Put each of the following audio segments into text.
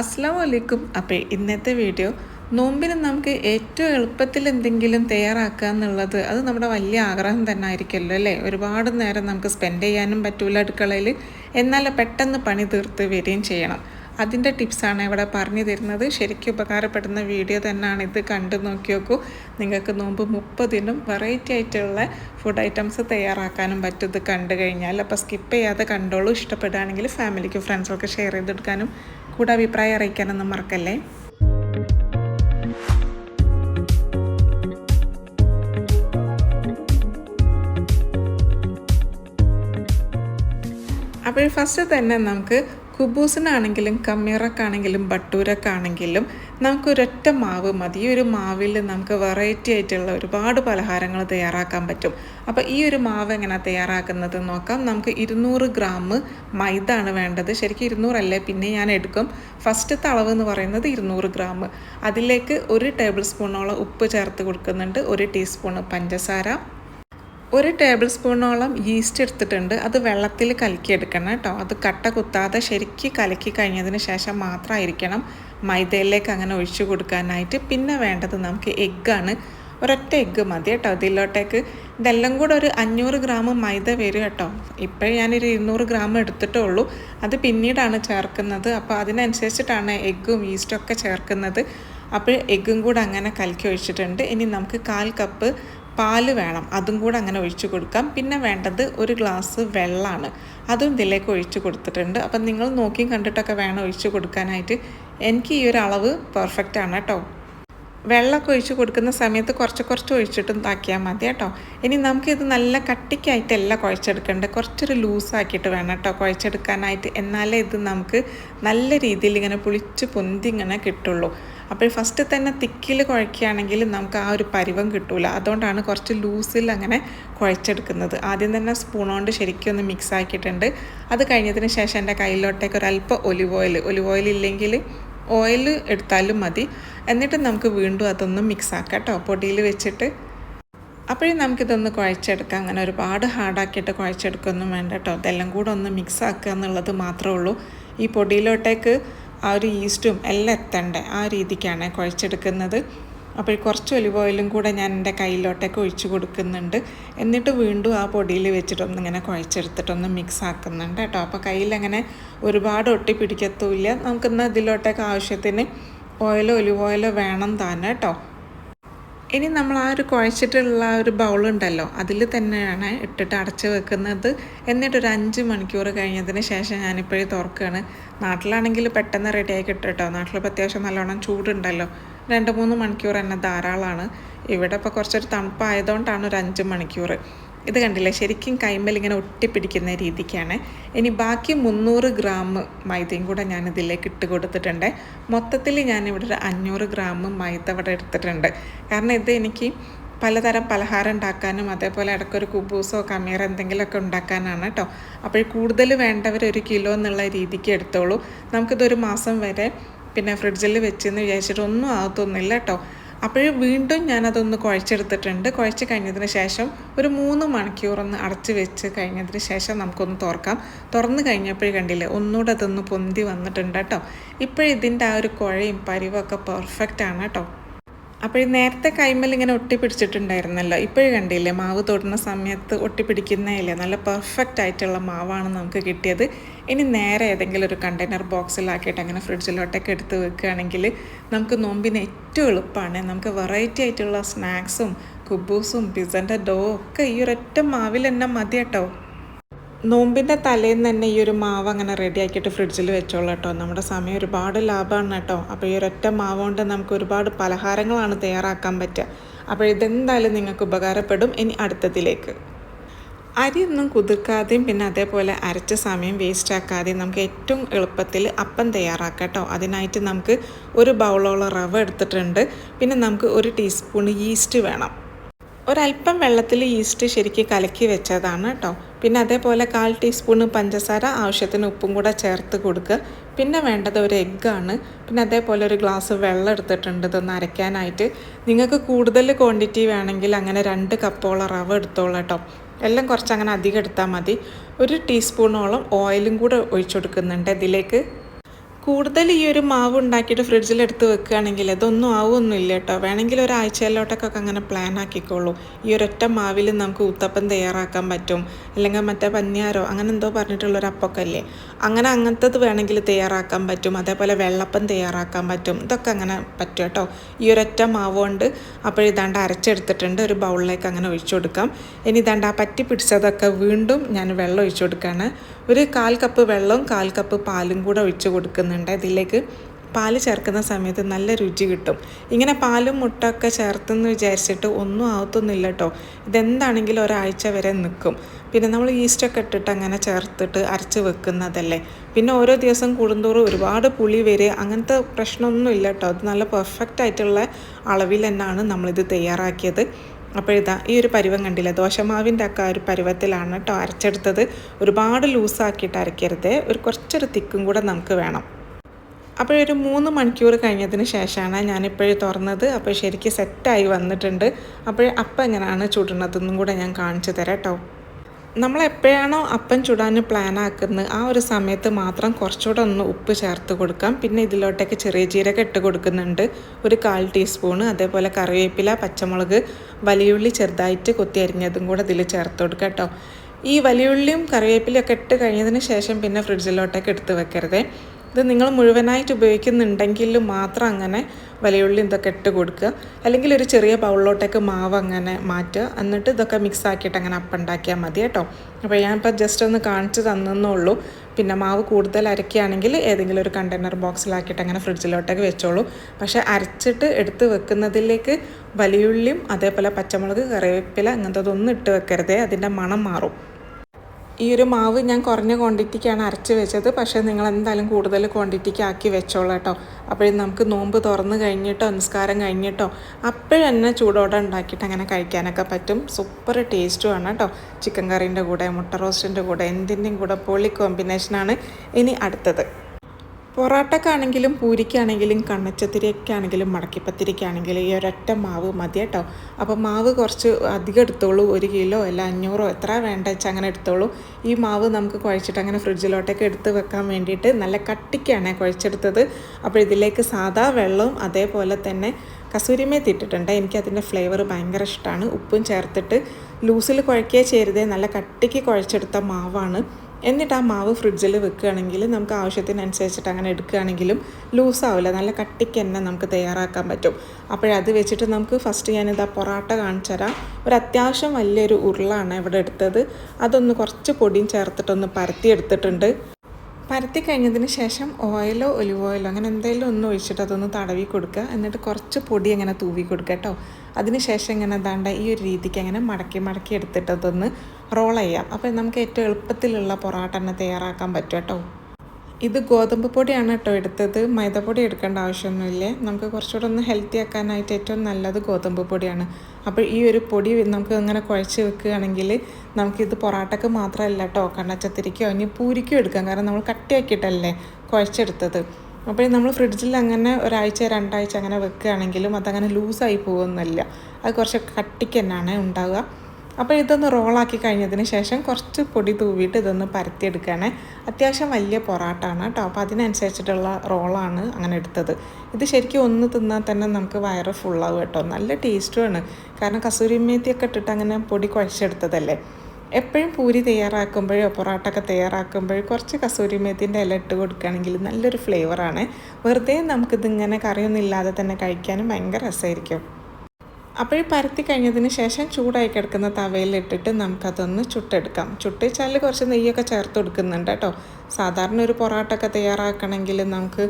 അസ്സാം വലൈക്കും അപ്പോൾ ഇന്നത്തെ വീഡിയോ നോമ്പിന് നമുക്ക് ഏറ്റവും എളുപ്പത്തിൽ എന്തെങ്കിലും തയ്യാറാക്കുക എന്നുള്ളത് അത് നമ്മുടെ വലിയ ആഗ്രഹം തന്നെ ആയിരിക്കുമല്ലോ അല്ലേ? ഒരുപാട് നേരം നമുക്ക് സ്പെൻഡ് ചെയ്യാനും പറ്റൂല അടുക്കളയിൽ. എന്നാൽ പെട്ടെന്ന് പണി തീർത്ത് വരികയും ചെയ്യണം. അതിന്റെ ടിപ്സാണ് ഇവിടെ പറഞ്ഞു തരുന്നത്. ശരിക്കും ഉപകാരപ്പെടുന്ന വീഡിയോ തന്നെയാണ് ഇത്. കണ്ടു നോക്കി നോക്കൂ. നിങ്ങൾക്ക് നോമ്പ് മുപ്പതിനും വെറൈറ്റി ആയിട്ടുള്ള ഫുഡ് ഐറ്റംസ് തയ്യാറാക്കാനും പറ്റും ഇത് കണ്ടു കഴിഞ്ഞാൽ. അപ്പോൾ സ്കിപ്പ് ചെയ്യാതെ കണ്ടോളൂ. ഇഷ്ടപ്പെടുകയാണെങ്കിൽ ഫാമിലിക്കും ഫ്രണ്ട്സൊക്കെ ഷെയർ ചെയ്തെടുക്കാനും കൂടെ അഭിപ്രായം അറിയിക്കാനൊന്നും മറക്കല്ലേ? അപ്പോൾ ഫസ്റ്റ് തന്നെ നമുക്ക് കുബൂസിനാണെങ്കിലും കമ്മീറക്കാണെങ്കിലും ബട്ടൂരക്കാണെങ്കിലും നമുക്ക് ഒരൊറ്റ മാവ് മതി. ഈ ഒരു മാവിൽ നമുക്ക് വെറൈറ്റി ആയിട്ടുള്ള ഒരുപാട് പലഹാരങ്ങൾ തയ്യാറാക്കാൻ പറ്റും. അപ്പോൾ ഈ ഒരു മാവ് എങ്ങനെ തയ്യാറാക്കുന്നത് നോക്കാം. നമുക്ക് ഇരുന്നൂറ് ഗ്രാം മൈദ ആണ് വേണ്ടത്. ശരിക്കും ഇരുന്നൂറല്ലേ? പിന്നെ ഞാൻ എടുക്കും. ഫസ്റ്റത്തെ അളവ് എന്ന് പറയുന്നത് ഇരുന്നൂറ് ഗ്രാം. അതിലേക്ക് ഒരു ടേബിൾ സ്പൂണോളം ഉപ്പ് ചേർത്ത് കൊടുക്കുന്നുണ്ട്. ഒരു ടീസ്പൂൺ പഞ്ചസാര. ഒരു ടേബിൾ സ്പൂണോളം ഈസ്റ്റ് എടുത്തിട്ടുണ്ട്. അത് വെള്ളത്തിൽ കലക്കിയെടുക്കണം കേട്ടോ. അത് കട്ട കുത്താതെ ശരിക്ക് കലക്കി കഴിഞ്ഞതിന് ശേഷം മാത്രമായിരിക്കണം മൈദയിലേക്ക് അങ്ങനെ ഒഴിച്ചു കൊടുക്കാനായിട്ട്. പിന്നെ വേണ്ടത് നമുക്ക് എഗ്ഗാണ് ഒരൊറ്റ എഗ്ഗ് മതി കേട്ടോ. ഇതിലോട്ടേക്ക് ഇതെല്ലാം കൂടെ ഒരു അഞ്ഞൂറ് ഗ്രാം മൈദ വരും കേട്ടോ. ഇപ്പോഴും ഞാനൊരു ഇരുന്നൂറ് ഗ്രാം എടുത്തിട്ടേ ഉള്ളൂ അത് പിന്നീടാണ് ചേർക്കുന്നത്. അപ്പോൾ അതിനനുസരിച്ചിട്ടാണ് എഗ്ഗും ഈസ്റ്റും ഒക്കെ ചേർക്കുന്നത്. അപ്പോൾ എഗ്ഗും കൂടെ അങ്ങനെ കലക്കി ഒഴിച്ചിട്ടുണ്ട്. ഇനി നമുക്ക് കാൽ കപ്പ് പാൽ വേണം. അതും കൂടെ അങ്ങനെ ഒഴിച്ചു കൊടുക്കാം. പിന്നെ വേണ്ടത് ഒരു ഗ്ലാസ് വെള്ളമാണ് അതും ഇതിലേക്ക് ഒഴിച്ചു കൊടുത്തിട്ടുണ്ട്. അപ്പം നിങ്ങൾ നോക്കിയും കണ്ടിട്ടൊക്കെ വേണം ഒഴിച്ചു കൊടുക്കാനായിട്ട്. എനിക്ക് ഈ ഒരു അളവ് പെർഫെക്റ്റ് ആണ് കേട്ടോ. വെള്ളമൊക്കെ ഒഴിച്ച് കൊടുക്കുന്ന സമയത്ത് കുറച്ച് കുറച്ച് ഒഴിച്ചിട്ടും താക്കിയാൽ മതി കേട്ടോ. ഇനി നമുക്കിത് നല്ല കട്ടിക്കായിട്ടല്ല കുഴച്ചെടുക്കേണ്ടത്. കുറച്ചൊരു ലൂസാക്കിയിട്ട് വേണം കേട്ടോ കുഴച്ചെടുക്കാനായിട്ട്. എന്നാലേ ഇത് നമുക്ക് നല്ല രീതിയിൽ ഇങ്ങനെ പുളിച്ച് പൊന്തി ഇങ്ങനെ കിട്ടുള്ളൂ. അപ്പോൾ ഫസ്റ്റ് തന്നെ തിക്കിൽ കുഴക്കുകയാണെങ്കിൽ നമുക്ക് ആ ഒരു പരിവം കിട്ടൂല. അതുകൊണ്ടാണ് കുറച്ച് ലൂസിൽ അങ്ങനെ കുഴച്ചെടുക്കുന്നത്. ആദ്യം തന്നെ സ്പൂൺ കൊണ്ട് ശരിക്കും ഒന്ന് മിക്സ് ആക്കിയിട്ടുണ്ട്. അത് കഴിഞ്ഞതിന് ശേഷം എന്റെ കയ്യിലോട്ടേക്ക് ഒരല്പം ഒലിവ് ഓയിൽ ഒലിവ് ഓയിൽ ഇല്ലെങ്കിൽ ഓയിൽ എടുത്താലും മതി. എന്നിട്ട് നമുക്ക് വീണ്ടും അതൊന്ന് മിക്സ് ആക്കാം കേട്ടോ പൊടിയിൽ വെച്ചിട്ട്. അപ്പോഴും നമുക്കിതൊന്ന് കുഴച്ചെടുക്കാം. അങ്ങനെ ഒരുപാട് ഹാർഡാക്കിയിട്ട് കുഴച്ചെടുക്കൊന്നും വേണ്ട കേട്ടോ ഇതെല്ലാം കൂടെ ഒന്ന് മിക്സ് ആക്കുക എന്നുള്ളത് മാത്രമേ ഉള്ളൂ. ഈ പൊടിയിലോട്ടേക്ക് ആ ഒരു ഈസ്റ്റും എല്ലാം എത്തണ്ടേ ആ രീതിക്കാണ് കുഴച്ചെടുക്കുന്നത്. അപ്പോൾ കുറച്ച് ഒലിവ് ഓയിലും കൂടെ ഞാൻ എന്റെ കയ്യിലോട്ടൊക്കെ ഒഴിച്ച് കൊടുക്കുന്നുണ്ട്. എന്നിട്ട് വീണ്ടും ആ പൊടിയിൽ വെച്ചിട്ടൊന്ന് ഇങ്ങനെ കുഴച്ചെടുത്തിട്ടൊന്ന് മിക്സ് ആക്കുന്നുണ്ട് കേട്ടോ. അപ്പോൾ കയ്യിലങ്ങനെ ഒരുപാട് ഒട്ടി പിടിക്കത്തുമില്ല. നമുക്കിന്ന് ഇതിലോട്ടൊക്കെ ആവശ്യത്തിന് ഓയിലോ ഒലിവ് ഓയിലോ വേണം താനെ കേട്ടോ. ഇനി നമ്മൾ ആ ഒരു കുഴച്ചിട്ടുള്ള ഒരു ബൗളുണ്ടല്ലോ അതിൽ തന്നെയാണ് ഇട്ടിട്ട് അടച്ച് വെക്കുന്നത്. എന്നിട്ട് ഒരു അഞ്ച് മണിക്കൂർ കഴിഞ്ഞതിന് ശേഷം ഞാനിപ്പോഴേ തുറക്കുകയാണ് നാട്ടിലാണെങ്കിൽ പെട്ടെന്ന് റെഡിയായി കിട്ടും കേട്ടോ. അത്യാവശ്യം നല്ലോണം ചൂടുണ്ടല്ലോ. രണ്ട് മൂന്ന് മണിക്കൂർ തന്നെ ധാരാളമാണ്. ഇവിടെ ഇപ്പോൾ കുറച്ചൊരു തണുപ്പായതുകൊണ്ടാണ് ഒരു അഞ്ച് മണിക്കൂർ. ഇത് കണ്ടില്ലേ? ശരിക്കും കൈമൽ ഇങ്ങനെ ഒട്ടിപ്പിടിക്കുന്ന രീതിക്കാണ്. ഇനി ബാക്കി മുന്നൂറ് ഗ്രാം മൈദയും കൂടെ ഞാൻ ഇതിലേക്ക് ഇട്ട് കൊടുത്തിട്ടുണ്ട്. മൊത്തത്തിൽ ഞാനിവിടെ ഒരു അഞ്ഞൂറ് ഗ്രാം മൈദ ഇവിടെ എടുത്തിട്ടുണ്ട്. കാരണം ഇത് എനിക്ക് പലതരം പലഹാരം ഉണ്ടാക്കാനും അതേപോലെ ഇടയ്ക്കൊരു കുബൂസോ കമീറ എന്തെങ്കിലുമൊക്കെ ഉണ്ടാക്കാനാണ് കേട്ടോ അപ്പോൾ കൂടുതൽ വേണ്ടവർ ഒരു കിലോ എന്നുള്ള രീതിക്ക് എടുത്തോളൂ. നമുക്കിതൊരു മാസം വരെ പിന്നെ ഫ്രിഡ്ജിൽ വെച്ചെന്ന് വിചാരിച്ചിട്ട് ഒന്നും ആകത്തൊന്നുമില്ല കേട്ടോ. അപ്പോൾ വീണ്ടും ഞാനതൊന്ന് കുഴച്ചെടുത്തിട്ടുണ്ട്. കുഴച്ച് കഴിഞ്ഞതിന് ശേഷം ഒരു മൂന്ന് മണിക്കൂറൊന്ന് അടച്ച് വെച്ച് കഴിഞ്ഞതിന് ശേഷം നമുക്കൊന്ന് തുറക്കാം. തുറന്ന് കഴിഞ്ഞപ്പോഴേ കണ്ടില്ലേ ഒന്നുകൂടെ അതൊന്ന് പൊന്തി വന്നിട്ടുണ്ട് കേട്ടോ. ഇപ്പോഴിതിന്റെ ആ ഒരു കുഴയും പരിവൊക്കെ പെർഫെക്റ്റ് ആണ് കേട്ടോ. അപ്പോൾ നേരത്തെ കൈമൽ ഇങ്ങനെ ഒട്ടിപ്പിടിച്ചിട്ടുണ്ടായിരുന്നല്ലോ. ഇപ്പോഴും കണ്ടില്ലേ മാവ് തൊടുന്ന സമയത്ത് ഒട്ടിപ്പിടിക്കുന്നേയില്ലേ നല്ല പെർഫെക്റ്റ് ആയിട്ടുള്ള മാവാണ് നമുക്ക് കിട്ടിയത്. ഇനി നേരെ ഏതെങ്കിലും ഒരു കണ്ടെയ്നർ ബോക്സിലാക്കിയിട്ട് അങ്ങനെ ഫ്രിഡ്ജിലോട്ടൊക്കെ എടുത്ത് വെക്കുകയാണെങ്കിൽ നമുക്ക് നോമ്പിന് ഏറ്റവും എളുപ്പമാണ്. നമുക്ക് വെറൈറ്റി ആയിട്ടുള്ള സ്നാക്സും കുബൂസും പിസന്റെ ഡോ ഒക്കെ ഈ ഒരൊറ്റ മാവിൽ തന്നെ മതി കേട്ടോ നോമ്പിന്റെ തലേന്ന് തന്നെ ഈ ഒരു മാവ് അങ്ങനെ റെഡിയാക്കിയിട്ട് ഫ്രിഡ്ജിൽ വെച്ചോളൂ കേട്ടോ. നമ്മുടെ സമയം ഒരുപാട് ലാഭമാണ് കേട്ടോ. അപ്പോൾ ഈ ഒരൊറ്റ മാവ് കൊണ്ട് നമുക്ക് ഒരുപാട് പലഹാരങ്ങളാണ് തയ്യാറാക്കാൻ പറ്റുക. അപ്പോൾ ഇതെന്തായാലും നിങ്ങൾക്ക് ഉപകാരപ്പെടും. ഇനി അടുത്തതിലേക്ക്. അരിയൊന്നും കുതിർക്കാതെയും പിന്നെ അതേപോലെ അരച്ച സമയം വേസ്റ്റ് ആക്കാതെയും നമുക്ക് ഏറ്റവും എളുപ്പത്തിൽ അപ്പം തയ്യാറാക്കാം കേട്ടോ. അതിനായിട്ട് നമുക്ക് ഒരു ബൗളോളം റവ എടുത്തിട്ടുണ്ട്. പിന്നെ നമുക്ക് ഒരു ടീസ്പൂൺ ഈസ്റ്റ് വേണം. ഒരല്പം വെള്ളത്തിൽ ഈസ്റ്റ് ശരിക്കും കലക്കി വെച്ചതാണ് കേട്ടോ. പിന്നെ അതേപോലെ കാൽ ടീസ്പൂണ് പഞ്ചസാര ആവശ്യത്തിന് ഉപ്പും കൂടെ ചേർത്ത് കൊടുക്കുക പിന്നെ വേണ്ടത് ഒരു എഗ്ഗാണ് പിന്നെ അതേപോലെ ഒരു ഗ്ലാസ് വെള്ളം എടുത്തിട്ടുണ്ട് ഇതൊന്ന് അരയ്ക്കാനായിട്ട്. നിങ്ങൾക്ക് കൂടുതൽ ക്വാണ്ടിറ്റി വേണമെങ്കിൽ അങ്ങനെ രണ്ട് കപ്പോളം റവ എടുത്തോളാം കേട്ടോ എല്ലാം കുറച്ച് അങ്ങനെ അധികം എടുത്താൽ മതി. ഒരു ടീസ്പൂണോളം ഓയിലും കൂടെ ഒഴിച്ചു കൊടുക്കുന്നുണ്ട് ഇതിലേക്ക്. കൂടുതൽ ഈ ഒരു മാവ് ഉണ്ടാക്കിയിട്ട് ഫ്രിഡ്ജിൽ എടുത്ത് വെക്കുകയാണെങ്കിൽ ഇതൊന്നും ആവുമൊന്നുമില്ല കേട്ടോ. വേണമെങ്കിൽ ഒരാഴ്ചയിലോട്ടൊക്കെ അങ്ങനെ പ്ലാൻ ആക്കിക്കോളൂ. ഈ ഒരൊറ്റ മാവിൽ നമുക്ക് ഊത്തപ്പം തയ്യാറാക്കാൻ പറ്റും. അല്ലെങ്കിൽ മറ്റേ പന്നിയാരോ അങ്ങനെ എന്തോ പറഞ്ഞിട്ടുള്ളൊരു അപ്പൊക്കെ അല്ലേ അങ്ങനെ അങ്ങനത്തത് വേണമെങ്കിൽ തയ്യാറാക്കാൻ പറ്റും. അതേപോലെ വെള്ളപ്പം തയ്യാറാക്കാൻ പറ്റും. ഇതൊക്കെ അങ്ങനെ പറ്റും കേട്ടോ. ഈ ഒരൊറ്റ മാവ് കൊണ്ട് അപ്പോൾ ഇതാണ്ട് അരച്ചെടുത്തിട്ടുണ്ട്. ഒരു ബൗളിലേക്ക് അങ്ങനെ ഒഴിച്ചു കൊടുക്കാം. ഇനി ഇതാണ്ട് ആ പറ്റി പിടിച്ചതൊക്കെ വീണ്ടും ഞാൻ വെള്ളം ഒഴിച്ചു കൊടുക്കുകയാണ് ഒരു കാൽ കപ്പ് വെള്ളവും കാൽ കപ്പ് പാലും കൂടെ ഒഴിച്ച് കൊടുക്കുന്നുണ്ട് ഇതിലേക്ക്. പാൽ ചേർക്കുന്ന സമയത്ത് നല്ല രുചി കിട്ടും. ഇങ്ങനെ പാലും മുട്ടൊക്കെ ചേർത്തെന്ന് വിചാരിച്ചിട്ട് ഒന്നും ആവത്തൊന്നുമില്ല കേട്ടോ ഇതെന്താണെങ്കിലും ഒരാഴ്ച വരെ നിൽക്കും പിന്നെ നമ്മൾ ഈസ്റ്റൊക്കെ ഇട്ടിട്ട് അങ്ങനെ ചേർത്തിട്ട് അരച്ച് വെക്കുന്നതല്ലേ. പിന്നെ ഓരോ ദിവസം കൂടുന്തോറും ഒരുപാട് പുളി വരെ അങ്ങനത്തെ പ്രശ്നമൊന്നും ഇല്ല കേട്ടോ അത് നല്ല പെർഫെക്റ്റ് ആയിട്ടുള്ള അളവിൽ തന്നെയാണ് നമ്മളിത് തയ്യാറാക്കിയത്. അപ്പോഴിതാ ഈ ഒരു പരുവം കണ്ടില്ല? ദോശമാവിന്റെ ഒക്കെ ആ ഒരു പരുവത്തിലാണ് കേട്ടോ അരച്ചെടുത്തത്. ഒരുപാട് ലൂസാക്കിയിട്ട് അരയ്ക്കരുത് ഒരു കുറച്ചൊരു തിക്കും കൂടെ നമുക്ക് വേണം. അപ്പോഴൊരു മൂന്ന് മണിക്കൂർ കഴിഞ്ഞതിന് ശേഷമാണ് ഞാനിപ്പോഴും തുറന്നത്. അപ്പോൾ ശരിക്കും സെറ്റായി വന്നിട്ടുണ്ട്. അപ്പോൾ അപ്പം എങ്ങനെയാണ് ചുടുന്നതെന്നും കൂടെ ഞാൻ കാണിച്ചു തരാം കേട്ടോ നമ്മൾ എപ്പോഴാണോ അപ്പം ചുടാൻ പ്ലാൻ ആക്കുന്നത് ആ ഒരു സമയത്ത് മാത്രം കുറച്ചുകൂടെ ഒന്ന് ഉപ്പ് ചേർത്ത് കൊടുക്കാം. പിന്നെ ഇതിലോട്ടേക്ക് ചെറിയ ജീരകം ഇട്ട് കൊടുക്കുന്നുണ്ട്. ഒരു കാൽ ടീസ്പൂണ് അതേപോലെ കറിവേപ്പില പച്ചമുളക് വലിയുള്ളി ചെറുതായിട്ട് കൊത്തി അരിഞ്ഞതും കൂടെ ഇതിൽ ചേർത്ത് കൊടുക്കാം കേട്ടോ. ഈ വലിയുള്ളിയും കറിവേപ്പിലയും ഒക്കെ ഇട്ട് കഴിഞ്ഞതിന് ശേഷം പിന്നെ ഫ്രിഡ്ജിലോട്ടേക്ക് എടുത്ത് വെക്കരുതേ. ഇത് നിങ്ങൾ മുഴുവനായിട്ട് ഉപയോഗിക്കുന്നുണ്ടെങ്കിൽ മാത്രം അങ്ങനെ വലിയുള്ളി ഇതൊക്കെ ഇട്ട് കൊടുക്കുക. അല്ലെങ്കിൽ ഒരു ചെറിയ ബൗളിലോട്ടേക്ക് മാവ് അങ്ങനെ മാറ്റുക. എന്നിട്ട് ഇതൊക്കെ മിക്സ് ആക്കിയിട്ട് അങ്ങനെ അപ്പം ഉണ്ടാക്കിയാൽ മതി കേട്ടോ. അപ്പോൾ ഞാനിപ്പോൾ ജസ്റ്റ് ഒന്ന് കാണിച്ച് തന്നെന്നുള്ളൂ പിന്നെ മാവ് കൂടുതൽ അരക്കുകയാണെങ്കിൽ ഏതെങ്കിലും ഒരു കണ്ടെയ്നർ ബോക്സിലാക്കിയിട്ട് അങ്ങനെ ഫ്രിഡ്ജിലോട്ടേക്ക് വെച്ചോളൂ. പക്ഷേ അരച്ചിട്ട് എടുത്ത് വെക്കുന്നതിലേക്ക് വലിയുള്ളിയും അതേപോലെ പച്ചമുളക് കറിവേപ്പില അങ്ങനത്തതൊന്നും ഇട്ട് വെക്കരുതേ. അതിന്റെ മണം മാറും. ഈ ഒരു മാവ് ഞാൻ കുറഞ്ഞ ക്വാണ്ടിറ്റിക്കാണ് അരച്ച് വെച്ചത്. പക്ഷേ നിങ്ങൾ എന്തായാലും കൂടുതൽ ക്വാണ്ടിറ്റിക്ക് ആക്കി വെച്ചോളാം കേട്ടോ. അപ്പോഴും നമുക്ക് നോമ്പ് തുറന്ന് കഴിഞ്ഞിട്ടോ നിസ്കാരം കഴിഞ്ഞിട്ടോ അപ്പോഴന്നെ ചൂടോടെ ഉണ്ടാക്കിയിട്ട് അങ്ങനെ കഴിക്കാനൊക്കെ പറ്റും. സൂപ്പർ ടേസ്റ്റുമാണ് കേട്ടോ. ചിക്കൻ കറീന്റെ കൂടെ മുട്ട റോസ്റ്റിന്റെ കൂടെ എന്തിന്റെയും കൂടെ പൊളി കോമ്പിനേഷനാണ് ഇനി അടുത്തത്. പൊറോട്ടക്കാണെങ്കിലും പൂരിക്കാണെങ്കിലും കണ്ണച്ചത്തിരിക്കാണെങ്കിലും മടക്കിപ്പത്തിരിക്കാണെങ്കിലും ഈ ഒരൊറ്റ മാവ് മതി കേട്ടോ. അപ്പോൾ മാവ് കുറച്ച് അധികം എടുത്തോളൂ. ഒരു കിലോ അല്ല അഞ്ഞൂറോ എത്ര വേണ്ട വെച്ചാൽ അങ്ങനെ എടുത്തോളൂ. ഈ മാവ് നമുക്ക് കുഴച്ചിട്ട് അങ്ങനെ ഫ്രിഡ്ജിലോട്ടൊക്കെ എടുത്ത് വെക്കാൻ വേണ്ടിയിട്ട് നല്ല കട്ടിക്കാണ് കുഴച്ചെടുത്തത്. അപ്പോൾ ഇതിലേക്ക് സാധാ വെള്ളവും അതേപോലെ തന്നെ കസൂരിമേത്തി ഇട്ടിട്ടുണ്ട്. എനിക്കതിന്റെ ഫ്ലേവർ ഭയങ്കര ഇഷ്ടമാണ് ഉപ്പും ചേർത്തിട്ട് ലൂസിൽ കുഴക്കിയേ ചേരുതേ നല്ല കട്ടിക്ക് കുഴച്ചെടുത്ത മാവാണ്. എന്നിട്ട് ആ മാവ് ഫ്രിഡ്ജിൽ വെക്കുകയാണെങ്കിൽ നമുക്ക് ആവശ്യത്തിനനുസരിച്ചിട്ട് അങ്ങനെ എടുക്കുകയാണെങ്കിലും ലൂസാവില്ല നല്ല കട്ടിക്ക് തന്നെ നമുക്ക് തയ്യാറാക്കാൻ പറ്റും. അപ്പോഴത് വെച്ചിട്ട് നമുക്ക് ഫസ്റ്റ് ഞാനിത് ആ പൊറാട്ട കാണിച്ചു തരാം. ഒരു അത്യാവശ്യം വലിയൊരു ഉരുളാണ് ഇവിടെ എടുത്തത്. അതൊന്ന് കുറച്ച് പൊടിയും ചേർത്തിട്ടൊന്ന് പരത്തി എടുത്തിട്ടുണ്ട്. പരത്തി കഴിഞ്ഞതിന് ശേഷം ഓയിലോ ഒലിവ് ഓയിലോ അങ്ങനെ എന്തെങ്കിലും ഒന്ന് ഒഴിച്ചിട്ട് അതൊന്ന് തടവി കൊടുക്കുക. എന്നിട്ട് കുറച്ച് പൊടി അങ്ങനെ തൂവി കൊടുക്കുക കേട്ടോ. അതിന് ശേഷം ഇങ്ങനെ ദാണ്ട ഈ ഒരു രീതിക്ക് അങ്ങനെ മടക്കി മടക്കി എടുത്തിട്ട് അതൊന്ന് റോൾ ചെയ്യാം. അപ്പോൾ നമുക്ക് ഏറ്റവും എളുപ്പത്തിലുള്ള പൊറാട്ട തന്നെ തയ്യാറാക്കാൻ പറ്റും കേട്ടോ. ഇത് ഗോതമ്പ് പൊടിയാണ് കേട്ടോ എടുത്തത്. മൈദപ്പൊടി എടുക്കേണ്ട ആവശ്യമൊന്നുമില്ല. നമുക്ക് കുറച്ചുകൂടെ ഒന്ന് ഹെൽത്തി ആക്കാനായിട്ട് ഏറ്റവും നല്ലത് ഗോതമ്പ് പൊടിയാണ്. അപ്പോൾ ഈ ഒരു പൊടി നമുക്ക് അങ്ങനെ കുഴച്ച് വെക്കുകയാണെങ്കിൽ നമുക്കിത് പൊറാട്ടക്ക് മാത്രമല്ല കേട്ടോ കണ്ണച്ചത്തിരിക്കോ ഇനി പൂരിക്കോ എടുക്കാം. കാരണം നമ്മൾ കട്ടിയാക്കിയിട്ടല്ലേ കുഴച്ചെടുത്തത്. അപ്പോൾ നമ്മൾ ഫ്രിഡ്ജിൽ അങ്ങനെ ഒരാഴ്ച രണ്ടാഴ്ച അങ്ങനെ വെക്കുകയാണെങ്കിലും അതങ്ങനെ ലൂസായി പോകുന്നില്ല. അത് കുറച്ച് കട്ടിക്ക് തന്നെയാണ് ഉണ്ടാവുക. അപ്പോൾ ഇതൊന്ന് റോളാക്കി കഴിഞ്ഞതിന് ശേഷം കുറച്ച് പൊടി തൂവിയിട്ട് ഇതൊന്ന് പരത്തിയെടുക്കുകയാണ് അത്യാവശ്യം വലിയ പൊറാട്ടാണ് കേട്ടോ. അപ്പോൾ അതിനനുസരിച്ചിട്ടുള്ള റോളാണ് അങ്ങനെ എടുത്തത്. ഇത് ശരിക്കും ഒന്ന് തിന്നാൽ തന്നെ നമുക്ക് വയറ് ഫുള്ളാവും കേട്ടോ. നല്ല ടേസ്റ്റുമാണ് കാരണം കസൂരി മേത്തിയൊക്കെ ഇട്ടിട്ട് അങ്ങനെ പൊടി കുഴച്ചെടുത്തതല്ലേ. എപ്പോഴും പൂരി തയ്യാറാക്കുമ്പോഴോ പൊറാട്ടൊക്കെ തയ്യാറാക്കുമ്പോഴോ കുറച്ച് കസൂരി മേത്തിന്റെ ഇല ഇട്ട് കൊടുക്കുകയാണെങ്കിൽ നല്ലൊരു ഫ്ലേവറാണ് വെറുതെ നമുക്കിതിങ്ങനെ കറിയൊന്നും ഇല്ലാതെ തന്നെ കഴിക്കാനും ഭയങ്കര രസമായിരിക്കും. അപ്പോൾ പരത്തി കഴിഞ്ഞതിന് ശേഷം ചൂടായി കിടക്കുന്ന തവയിലിട്ടിട്ട് നമുക്കതൊന്ന് ചുട്ടെടുക്കാം. ചുട്ടിച്ചാൽ കുറച്ച് നെയ്യൊക്കെ ചേർത്ത് കൊടുക്കുന്നുണ്ട് കേട്ടോ. സാധാരണ ഒരു പൊറോട്ടൊക്കെ തയ്യാറാക്കണമെങ്കിൽ നമുക്ക്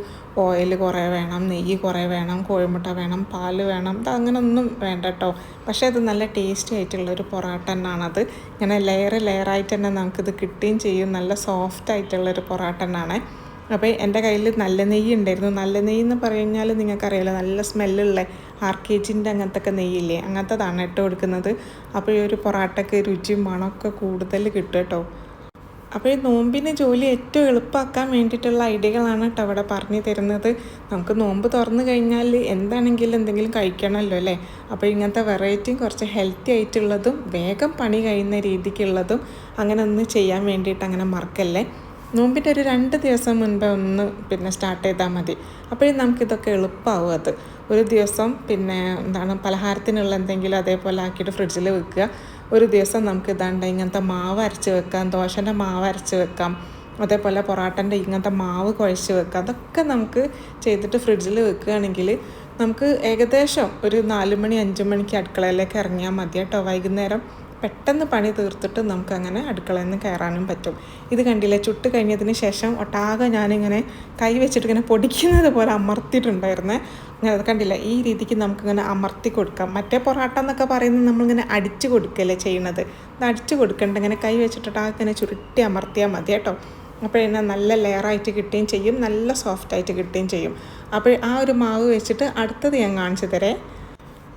ഓയിൽ കുറേ വേണം നെയ്യ് കുറേ വേണം കോഴിമുട്ട വേണം പാൽ വേണം. ഇത് അങ്ങനെയൊന്നും വേണ്ട കേട്ടോ. പക്ഷേ അത് നല്ല ടേസ്റ്റി ആയിട്ടുള്ള ഒരു പൊറോട്ട തന്നെയാണത് ഇങ്ങനെ ലെയർ ലെയറായിട്ട് തന്നെ നമുക്കിത് കിട്ടുകയും ചെയ്യും. നല്ല സോഫ്റ്റ് ആയിട്ടുള്ള ഒരു പൊറോട്ട തന്നെയാണ് അപ്പോൾ എന്റെ കയ്യിൽ നല്ല നെയ്യ് ഉണ്ടായിരുന്നു. നല്ല നെയ്യ് എന്ന് പറഞ്ഞു കഴിഞ്ഞാൽ നിങ്ങൾക്കറിയാലോ നല്ല സ്മെല്ലുള്ള ആർക്കേജിന്റെ അങ്ങനത്തെ ഒക്കെ നെയ്യില്ലേ? അങ്ങനത്തതാണ് ഇട്ട് കൊടുക്കുന്നത് അപ്പോൾ ഈ ഒരു പൊറാട്ടയ്ക്ക് രുചിയും മണമൊക്കെ കൂടുതൽ കിട്ടും കേട്ടോ. അപ്പോൾ ഈ നോമ്പിന് ജോലി ഏറ്റവും എളുപ്പമാക്കാൻ വേണ്ടിയിട്ടുള്ള ഐഡിയകളാണ് കേട്ടോ അവിടെ പറഞ്ഞു തരുന്നത്. നമുക്ക് നോമ്പ് തുറന്നു കഴിഞ്ഞാൽ എന്താണെങ്കിലും എന്തെങ്കിലും കഴിക്കണമല്ലോ അല്ലേ? അപ്പോൾ ഇങ്ങനത്തെ വെറൈറ്റിയും കുറച്ച് ഹെൽത്തി ആയിട്ടുള്ളതും വേഗം പണി കഴിയുന്ന രീതിക്കുള്ളതും അങ്ങനെ ഒന്ന് ചെയ്യാൻ വേണ്ടിയിട്ട് അങ്ങനെ മറക്കല്ലേ? നോമ്പിന്റെ ഒരു രണ്ട് ദിവസം മുൻപേ ഒന്ന് പിന്നെ സ്റ്റാർട്ട് ചെയ്താൽ മതി. അപ്പോഴും നമുക്കിതൊക്കെ എളുപ്പമാവും അത്. ഒരു ദിവസം പിന്നെ എന്താണ് പലഹാരത്തിനുള്ള എന്തെങ്കിലും അതേപോലെ ആക്കിയിട്ട് ഫ്രിഡ്ജിൽ വെക്കുക. ഒരു ദിവസം നമുക്ക് ഇതാണ്ട് ഇങ്ങനത്തെ മാവ് അരച്ച് വെക്കാം ദോശന്റെ മാവ് അരച്ച് വെക്കാം അതേപോലെ പൊറാട്ടന്റെ ഇങ്ങനത്തെ മാവ് കുഴച്ച് വെക്കാം. അതൊക്കെ നമുക്ക് ചെയ്തിട്ട് ഫ്രിഡ്ജിൽ വെക്കുകയാണെങ്കിൽ നമുക്ക് ഏകദേശം ഒരു നാല് മണി അഞ്ച് മണിക്ക് അടുക്കളയിലേക്ക് ഇറങ്ങിയാൽ മതി കേട്ടോ. വൈകുന്നേരം പെട്ടെന്ന് പണി തീർത്തിട്ട് നമുക്കങ്ങനെ അടുക്കളയിൽ നിന്ന് കയറാനും പറ്റും. ഇത് കണ്ടില്ലേ? ചുട്ട് കഴിഞ്ഞതിന് ശേഷം ഒട്ടാകെ ഞാനിങ്ങനെ കൈ വെച്ചിട്ട് ഇങ്ങനെ പൊടിക്കുന്നത് പോലെ അമർത്തിയിട്ടുണ്ടായിരുന്നേ. അങ്ങനെ അത് കണ്ടില്ല? ഈ രീതിക്ക് നമുക്കിങ്ങനെ അമർത്തി കൊടുക്കാം. മറ്റേ പൊറാട്ട എന്നൊക്കെ പറയുന്നത് നമ്മളിങ്ങനെ അടിച്ച് കൊടുക്കല്ലേ ചെയ്യണത്? ഇത് അടിച്ച് കൊടുക്കേണ്ട. ഇങ്ങനെ കൈ വെച്ചിട്ട് ഇങ്ങനെ ചുരുട്ടി അമർത്തിയാൽ മതി കേട്ടോ. അപ്പോൾ നല്ല ലെയറായിട്ട് കിട്ടുകയും ചെയ്യും. നല്ല സോഫ്റ്റായിട്ട് കിട്ടുകയും ചെയ്യും. അപ്പോൾ ആ ഒരു മാവ് വെച്ചിട്ട് അടുത്തത് ഞാൻ കാണിച്ചു തരേ.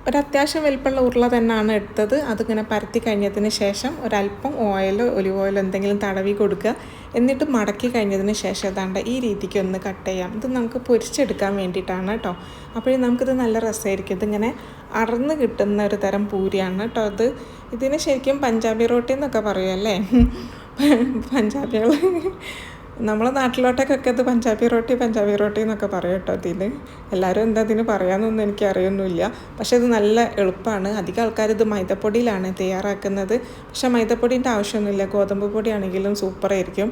ഒരു അത്യാവശ്യം വലിപ്പമുള്ള ഉരുള തന്നെയാണ് എടുത്തത്. അതിങ്ങനെ പരത്തി കഴിഞ്ഞതിന് ശേഷം ഒരല്പം ഓയിലോ ഒലിവ് ഓയിലോ എന്തെങ്കിലും തടവി കൊടുക്കുക. എന്നിട്ട് മടക്കി കഴിഞ്ഞതിന് ശേഷം ഏതാണ്ട് ഈ രീതിക്ക് ഒന്ന് കട്ട് ചെയ്യാം. ഇത് നമുക്ക് പൊരിച്ചെടുക്കാൻ വേണ്ടിയിട്ടാണ് കേട്ടോ അപ്പോഴേ നമുക്കിത് നല്ല രസമായിരിക്കും. ഇതിങ്ങനെ അറന്ന് കിട്ടുന്ന ഒരു തരം പൂരിയാണ് കേട്ടോ അത് ഇതിന് ശരിക്കും പഞ്ചാബി റോട്ടി എന്നൊക്കെ പറയുമല്ലേ പഞ്ചാബികൾ. നമ്മളെ നാട്ടിലോട്ടൊക്കെ അത് പഞ്ചാബി റോട്ടി പഞ്ചാബി റോട്ടി എന്നൊക്കെ പറയും കേട്ടോ ഇതിന് എല്ലാവരും എന്താ ഇതിന് പറയാമെന്നൊന്നും എനിക്ക് അറിയൊന്നുമില്ല പക്ഷെ ഇത് നല്ല എളുപ്പമാണ്. അധികം ആൾക്കാർ ഇത് മൈദപ്പൊടിയിലാണ് തയ്യാറാക്കുന്നത്. പക്ഷെ മൈദപ്പൊടിന്റെ ആവശ്യമൊന്നുമില്ല. ഗോതമ്പ് പൊടിയാണെങ്കിലും സൂപ്പറായിരിക്കും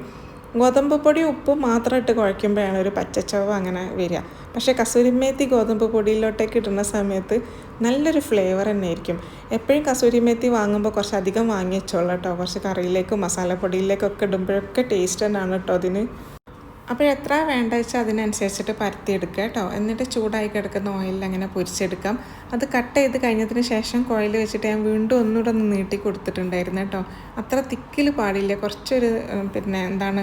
ഗോതമ്പ് പൊടി ഉപ്പ് മാത്രം ഇട്ട് കുഴയ്ക്കുമ്പോഴാണ് ഒരു പച്ചച്ചവ് അങ്ങനെ വരിക. പക്ഷേ കസൂരിമേത്തി ഗോതമ്പ് പൊടിയിലോട്ടേക്ക് ഇടുന്ന സമയത്ത് നല്ലൊരു ഫ്ലേവർ തന്നെ ആയിരിക്കും എപ്പോഴും കസൂരിമേത്തി വാങ്ങുമ്പോൾ കുറച്ച് അധികം വാങ്ങി വെച്ചോളാം കേട്ടോ. കുറച്ച് കറിയിലേക്കും മസാലപ്പൊടിയിലേക്കൊക്കെ ഇടുമ്പോഴൊക്കെ ടേസ്റ്റ് തന്നെയാണ് കേട്ടോ അതിന്. അപ്പോൾ എത്ര വേണ്ട വെച്ചാൽ അതിനനുസരിച്ചിട്ട് പരത്തിയെടുക്കുക കേട്ടോ. എന്നിട്ട് ചൂടായി കിടക്കുന്ന ഓയിലിൽ അങ്ങനെ പൊരിച്ചെടുക്കാം. അത് കട്ട് ചെയ്ത് കഴിഞ്ഞതിന് ശേഷം കോയിൽ വെച്ചിട്ട് ഞാൻ വീണ്ടും ഒന്നുകൂടെ ഒന്ന് നീട്ടി കൊടുത്തിട്ടുണ്ടായിരുന്നു കേട്ടോ. അത്ര തിക്കിൽ പാടില്ല. കുറച്ചൊരു പിന്നെ എന്താണ്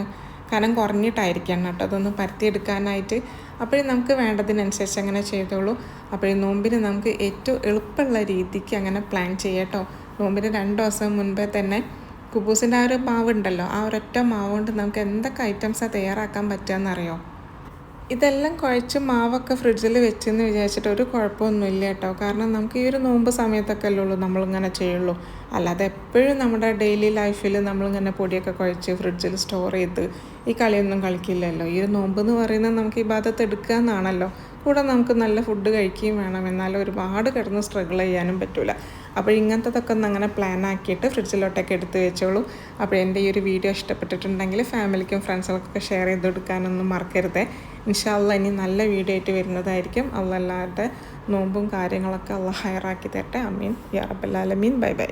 കനം കുറഞ്ഞിട്ടായിരിക്കണം കേട്ടോ അതൊന്ന് പരത്തിയെടുക്കാനായിട്ട്. അപ്പോഴേ നമുക്ക് വേണ്ടതിനനുസരിച്ച് അങ്ങനെ ചെയ്തോളൂ. അപ്പോഴേ നോമ്പിന് നമുക്ക് ഏറ്റവും എളുപ്പമുള്ള രീതിക്ക് അങ്ങനെ പ്ലാൻ ചെയ്യാം കേട്ടോ. നോമ്പിന് രണ്ട് ദിവസം മുൻപേ തന്നെ കുബൂസിന്റെ ആ ഒരു മാവ് ഉണ്ടല്ലോ ആ ഒരൊറ്റ മാവ് കൊണ്ട് നമുക്ക് എന്തൊക്കെ ഐറ്റംസാണ് തയ്യാറാക്കാൻ പറ്റുകയെന്നറിയോ? ഇതെല്ലാം കുഴച്ച് മാവൊക്കെ ഫ്രിഡ്ജിൽ വെച്ചെന്ന് വിചാരിച്ചിട്ട് ഒരു കുഴപ്പമൊന്നുമില്ല കേട്ടോ. കാരണം നമുക്ക് ഈ ഒരു നോമ്പ് സമയത്തൊക്കെ അല്ലേ ഉള്ളൂ നമ്മളിങ്ങനെ ചെയ്യുള്ളൂ. അല്ലാതെ എപ്പോഴും നമ്മുടെ ഡെയിലി ലൈഫിൽ നമ്മളിങ്ങനെ പൊടിയൊക്കെ കുഴച്ച് ഫ്രിഡ്ജിൽ സ്റ്റോർ ചെയ്ത് ഈ കളിയൊന്നും കളിക്കില്ലല്ലോ. ഈ ഒരു നോമ്പ് എന്ന് പറയുന്നത് നമുക്ക് ഈ ഭാഗത്ത് എടുക്കുക എന്നാണല്ലോ കൂടെ നമുക്ക് നല്ല ഫുഡ് കഴിക്കുകയും വേണം. എന്നാലും ഒരുപാട് കിടന്ന് സ്ട്രഗിൾ ചെയ്യാനും പറ്റില്ല അപ്പോൾ ഇങ്ങനത്തതൊക്കെ ഒന്ന് അങ്ങനെ പ്ലാൻ ആക്കിയിട്ട് ഫ്രിഡ്ജിലോട്ടൊക്കെ എടുത്ത് വെച്ചോളൂ. അപ്പോൾ എന്റെ ഈ ഒരു വീഡിയോ ഇഷ്ടപ്പെട്ടിട്ടുണ്ടെങ്കിൽ ഫാമിലിക്കും ഫ്രണ്ട്സുകൾക്കൊക്കെ ഷെയർ ചെയ്ത് കൊടുക്കാനൊന്നും മറക്കരുത്. ഇൻഷാല്ല ഇനി നല്ല വീഡിയോ ആയിട്ട് വരുന്നതായിരിക്കും. അല്ലാതെ നോമ്പും കാര്യങ്ങളൊക്കെ അള്ള ഹയറാക്കി തരട്ടെ. അമീൻ. യാ റബ്ബൽ ആലമീൻ. Bye bye.